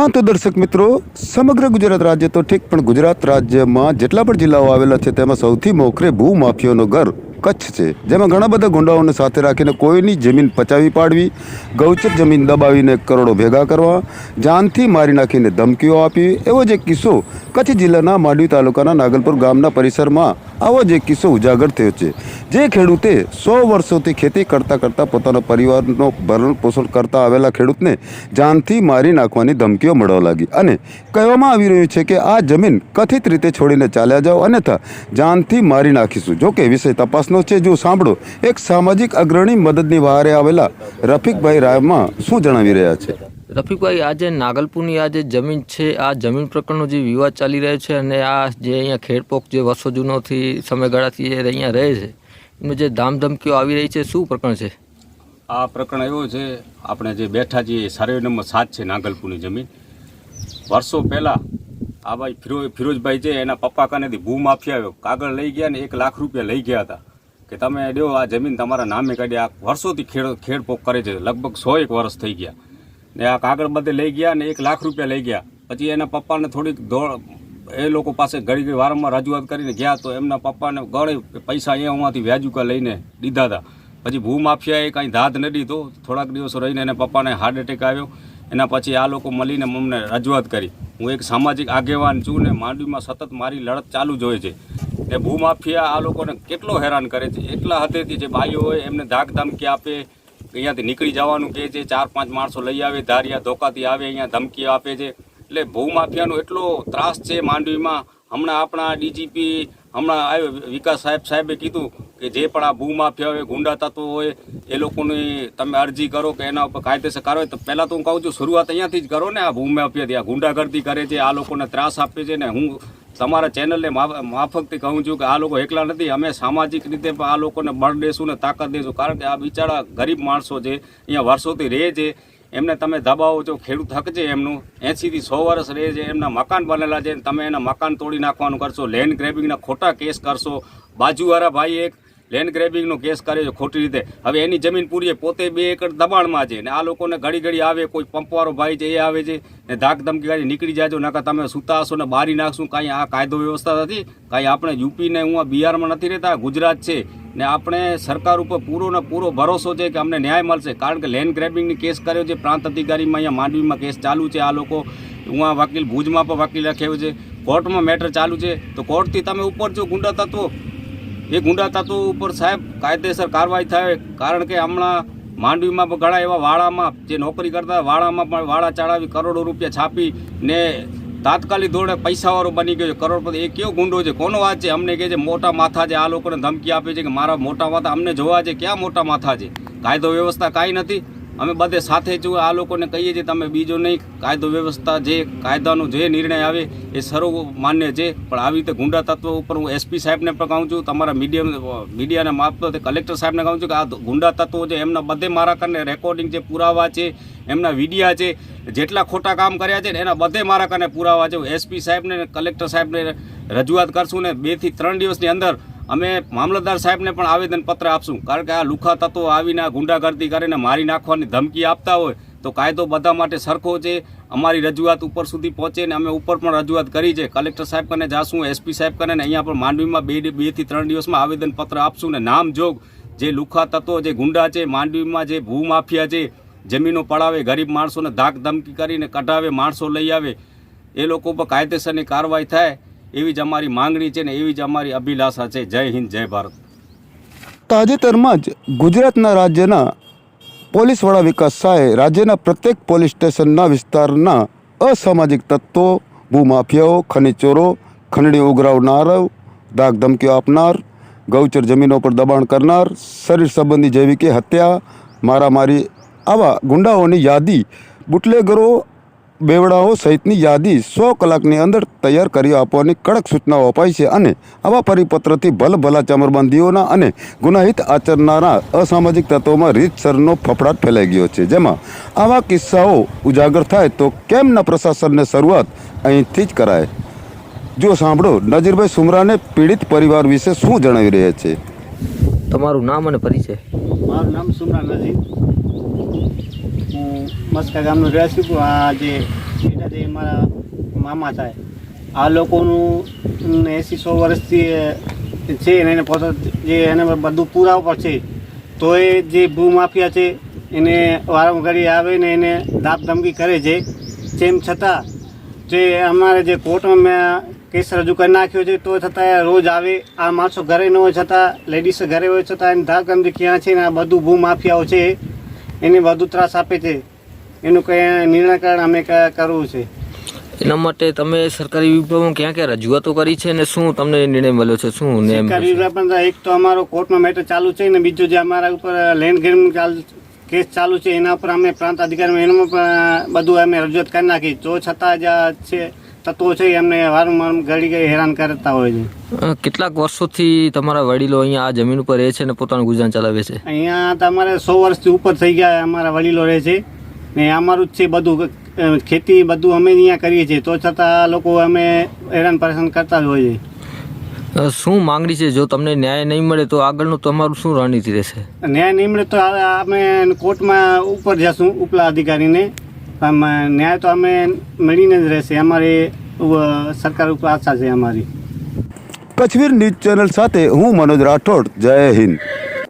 હા, તો દર્શક મિત્રો, સમગ્ર ગુજરાત રાજ્ય તો ઠીક, પણ ગુજરાત રાજ્યમાં જેટલા પણ જિલ્લાઓ આવેલા છે, તેમાં સૌથી મોખરે ભૂમાફિયાનો ઘર કચ્છ છે. જેમાં ઘણા બધા ગુંડાઓને સાથે રાખીને કોઈની જમીન પચાવી પાડવી, ગૌચર જમીન દબાવીને કરોડો ભેગા કરવા, જાનથી મારી નાખીને ધમકીઓ આપી એવો જે કિસ્સો કચ્છ જિલ્લાના માંડવી તાલુકાના નાગલપુર ગામના પરિસરમાં આવો જ એક કિસ્સો ઉજાગર થયો છે. જે ખેડૂતે સો વર્ષોથી ખેતી કરતા કરતા પોતાના પરિવારનો ભરણ પોષણ કરતા આવેલા ખેડૂતને જાનથી મારી નાખવાની ધમકીઓ મળવા લાગી અને કહેવામાં આવી રહ્યું છે કે આ જમીન કથિત રીતે છોડીને ચાલ્યા જાઓ, અન્યથા જાનથી મારી નાખીશું. જો કે વિષય તપાસનો છે. જો સાંભળો, એક સામાજિક અગ્રણી મદદની વહારે આવેલા રફીકભાઈ રાયમાં શું જણાવી રહ્યા છે? રફીકભાઈ આ જે નાગલપુરની આ જે જમીન છે, આ જમીન પ્રકરણનો જે વિવાદ ચાલી રહ્યો છે અને આ જે અહીંયા ખેડપોક જે વર્ષો જૂનોથી સમયગાળાથી એ અહીંયા રહે છે એનું જે ધામધમકીઓ આવી રહી છે, શું પ્રકરણ છે? આ પ્રકરણ એવો છે, આપણે જે બેઠા છીએ સર્વે નંબર સાત છે નાગલપુરની જમીન. વર્ષો પહેલાં આ ભાઈ ફિરો, ફિરોજભાઈ છે એના પપ્પા કાનેથી ભૂ માફી આવ્યો. કાગળ લઈ ગયા ને એક લાખ રૂપિયા લઈ ગયા હતા. કે તમે દો આ જમીન તમારા નામે કાઢી, આ વર્ષોથી ખેડ, ખેડપોક કરે છે, લગભગ સો એક વર્ષ થઈ ગયા. ને આ કાગળ બધે લઈ ગયા ને એક લાખ રૂપિયા લઈ ગયા. પછી એના પપ્પાને થોડીક દોડ એ લોકો પાસે ઘડી ઘડી વારંવાર રજૂઆત કરીને ગયા તો એમના પપ્પાને ગળે પૈસા અહીંયામાંથી વ્યાજુકા લઈને દીધા હતા પછી ભૂમાફિયાએ કાંઈ ધાધ ન દીધો. થોડાક દિવસો રહીને એને પપ્પાને હાર્ટ એટેક આવ્યો. એના પછી આ લોકો મળીને મમ્મને રજૂઆત કરી. હું એક સામાજિક આગેવાન છું ને માંડવીમાં સતત મારી લડત ચાલુ જ હોય છે. ને ભૂમાફિયા આ લોકોને કેટલો હેરાન કરે છે? એટલા હદેથી જે ભાઈઓ હોય એમને ધાક ધમકી આપે? અહીંયાથી નીકળી જવાનું કહે છે ચાર પાંચ માણસો લઈ આવે, ધારિયા ધોકાથી આવે, અહીંયા ધમકી આપે છે. એટલે ભૂમાફિયાનો એટલો ત્રાસ છે માંડવીમાં. હમણાં આપણા ડીજીપી, હમણાં આવ્યો વિકાસ સાહેબ, સાહેબે કીધું કે જે પણ આ ભૂમાફિયા હોય, ગુંડા તત્વો હોય, એ લોકોની તમે અરજી કરો કે એના ઉપર કાયદેસર કાર્યવાહી. તો પહેલાં તો હું કહું છું, શરૂઆત અહીંયાથી જ કરો ને આ ભૂમાફિયાથી આ ગુંડાગર્દી કરે છે, આ લોકોને ત્રાસ આપે છે ને હું તમારા ચેનલને માફકથી કહું છું કે આ લોકો એકલા નથી. અમે સામાજિક રીતે પણ આ લોકોને બળ દેશું ને તાકાત દેશું. કારણ કે આ બિચારા ગરીબ માણસો છે, અહીંયા વર્ષોથી રહે છે. એમને તમે દબાવો છો, ખેડૂત છે એમનું. એંસીથી સો વર્ષ રહે છે, એમના મકાન બનેલા છે તમે એના મકાન તોડી નાખવાનું કરશો લેન્ડ ગ્રેબિંગના ખોટા કેસ કરશો. બાજુવાળા ભાઈ એક લેન્ડ ગ્રેબિંગનો કેસ કરે છે ખોટી રીતે. હવે એની જમીન પૂરી પોતે બે એકર દબાણમાં છે ને આ લોકોને ઘડી ઘડી આવે, કોઈ પંપવાળો ભાઈ છે એ આવે છે ને ધાક ધમકી કરી નીકળી જાજો નાકા તમે સૂતા હશો ને બારી નાખશું, કાંઈ આ કાયદો વ્યવસ્થા નથી, કાંઈ આપણે યુપી ને હું બિહારમાં નથી રહેતા, ગુજરાત છે ને આપણે સરકાર ઉપર પૂરો ને પૂરો ભરોસો છે કે અમને ન્યાય મળશે. કારણ કે લેન્ડ ગ્રેબિંગની કેસ કર્યો છે, પ્રાંત અધિકારીમાં અહીંયા માંડવીમાં કેસ ચાલુ છે, આ લોકો, હું આ વકીલ ભુજમાં પણ વકીલ રાખ્યો છે. કોર્ટમાં મેટર ચાલુ છે, તો કોર્ટથી તમે ઉપર છો, ગુંડા તત્વો? એ ગુંડા તત્વો ઉપર સાહેબ કાયદેસર કાર્યવાહી થાય, કારણ કે હમણાં માંડવીમાં પણ ઘણા એવા વાળામાં જે નોકરી કરતા વાડામાં પણ વાડા ચડાવી કરોડો રૂપિયા છાપી ને તાત્કાલિક ધોરણે પૈસાવાળો બની ગયો છે. કરોડપતિ, એ કયો ગુંડો છે? કોનો વાત છે? અમને કહે છે, મોટા માથા છે. આ લોકોને ધમકી આપે છે કે, મારા મોટા માથા અમને જોવા છે. ક્યાં મોટા માથા છે? કાયદો વ્યવસ્થા કાંઈ નથી. અમે બધે સાથે છું આ લોકોને કહીએ છીએ, તમે બીજો નહીં, કાયદો વ્યવસ્થા જે, કાયદાનો જે નિર્ણય આવે એ સર્વ માન્ય છે. પણ આવી રીતે ગુંડા તત્વ ઉપર હું એસપી સાહેબને પણ કહું છું, તમારા મીડિયા, મીડિયાના મારફતે કલેક્ટર સાહેબને કહું છું કે આ ગુંડા તત્વો છે, એમના બધે મારા કરીને રેકોર્ડિંગ છે, પુરાવા છે, એમના વિડિયા છે, જેટલા ખોટા કામ કર્યા છે ને એના બધે મારા કને પુરાવા છે. એસપી સાહેબને કલેક્ટર સાહેબને રજૂઆત કરશું ને બેથી ત્રણ દિવસની અંદર અમે મામલતદાર સાહેબને પણ આવેદનપત્ર આપશું. કારણ કે આ લુખા તત્વો આવીને ગુંડાગર્દી કરીને મારી નાખવાની ધમકી આપતા હોય, તો કાયદો બધા માટે સરખો છે. અમારી રજૂઆત ઉપર સુધી પહોંચે ને અમે ઉપર પણ રજૂઆત કરી છે. કલેક્ટર સાહેબ કને જાશું, એસપી સાહેબ કને અહીંયા પણ માંડવીમાં બે બેથી ત્રણ દિવસમાં આવેદનપત્ર આપશું ને નામ જોગ જે લુખા તત્વો, જે ગુંડા છે, માંડવીમાં જે ભૂમાફિયા છે, જમીનો પડાવે, ગરીબ માણસોને ધાક ધમકી કરીને કઢાવે, માણસો લઈ આવે, એ લોકો પર કાયદેસરની કાર્યવાહી થાય. એવી જ અમારી માંગણી છે ને એવી જ અમારી અભિલાષા છે. જય હિન્દ, જય ભારત. તાજેતરમાં જ ગુજરાતના રાજ્યના પોલીસ વડા વિકાસ શાહે રાજ્યના પ્રત્યેક પોલીસ સ્ટેશનના વિસ્તારના અસામાજિક તત્વો, ભૂમાફિયાઓ, ખનીચોરો, ખંડણી ઉઘરાવનાર દાગ ધમકીઓ આપનાર, ગૌચર જમીનો પર દબાણ કરનાર, શરીર સંબંધી જેવી કે હત્યા, મારામારી આવા ગુંડાઓની યાદી બુટલેગરો બેવડાઓ સહિતની યાદી સો કલાકની અંદર તૈયાર કરી આપવાની કડક સૂચનાઓ અપાઈ છે અને આવા પરિપત્રથી ભલભલા ચમરબંધીઓના અને ગુનાહિત આચરનારા અસામાજિક તત્વોમાં રીતસરનો ફફડાટ ફેલાઈ ગયો છે. જેમાં આવા કિસ્સાઓ ઉજાગર થાય તો કેમ ન પ્રશાસનને શરૂઆત અહીંથી જ કરાય? જો સાંભળો નજીરભાઈ સુમરાને પીડિત પરિવાર વિશે શું જણાવી રહ્યા છે? તમારું નામ અને પરિચય? મારું નામ સુમરા નજીક હું મસ્કા ગામનો રહેવાસી છું આ જે બેટા જે મારા મામા થાય. આ લોકોનું એંસી સો વર્ષથી છે એને પોતા જે એને બધું પૂરા ઉપર છે. તો એ જે ભૂમાફિયા છે, એને વારંવાર આવે ને એને દાબ ધમકી કરે છે. તેમ છતાં જે અમારે જે કોર્ટમાં મેં કેસ રજૂ કરી નાખ્યો છે, તો છતાં રોજ આવે. આ માણસો ઘરે ન હોય છતાં લેડીઝ ઘરે હોય છતાં, એને ધાક ધમકી ક્યાં છે ને આ બધું ભૂમાફિયાઓ છે. એને વધુ ત્રાસ આપે છે. એનું કંઈ નિર્ણય અમે કરવું છે. એના માટે તમે સરકારી વિભાગમાં ક્યાં ક્યાં રજૂઆતો કરી છે અને શું તમને નિર્ણય મળ્યો છે? શું સરકારી વિભાગ એક તો અમારો કોર્ટમાં મેટર ચાલુ છે ને બીજું જે અમારા ઉપર લેન્ડ ગેમ ચાલ કેસ ચાલુ છે એના ઉપર અમે પ્રાંત અધિકારી એનામાં પણ બધું અમે રજૂઆત કરી નાખી. તો છતાં જ છે તત્વો છે એ અમને વારંવાર ઘડી ઘડી હેરાન કરતા હોય છે. કેટલાક વર્ષોથી તમારા વડીલો અહીંયા આ જમીન ઉપર રહે છે અને પોતાનું ગુજરાન ચલાવે છે? અહીંયા તમારે સો વર્ષથી ઉપર થઈ ગયા અમારા વડીલો રહે છે. ને અમારું જ છે બધું. ખેતી બધું અમે અહીંયા કરીએ છીએ. તો છતાં આ લોકો અમે હેરાન પરેશાન કરતા જ હોઈએ શું માંગણી છે? જો તમને ન્યાય નહીં મળે તો આગળનું તમારું શું રણનીતિ રહેશે? ન્યાય નહીં મળે તો અમે કોર્ટમાં ઉપર જશું ઉપલા અધિકારીને. આમ ન્યાય તો અમે મળીને જ રહેશે. અમારી સરકાર ઉપર આશા છે અમારી. કચ્છવીર ન્યૂઝ ચેનલ સાથે હું મનોજ રાઠોડ. જય હિન્દ.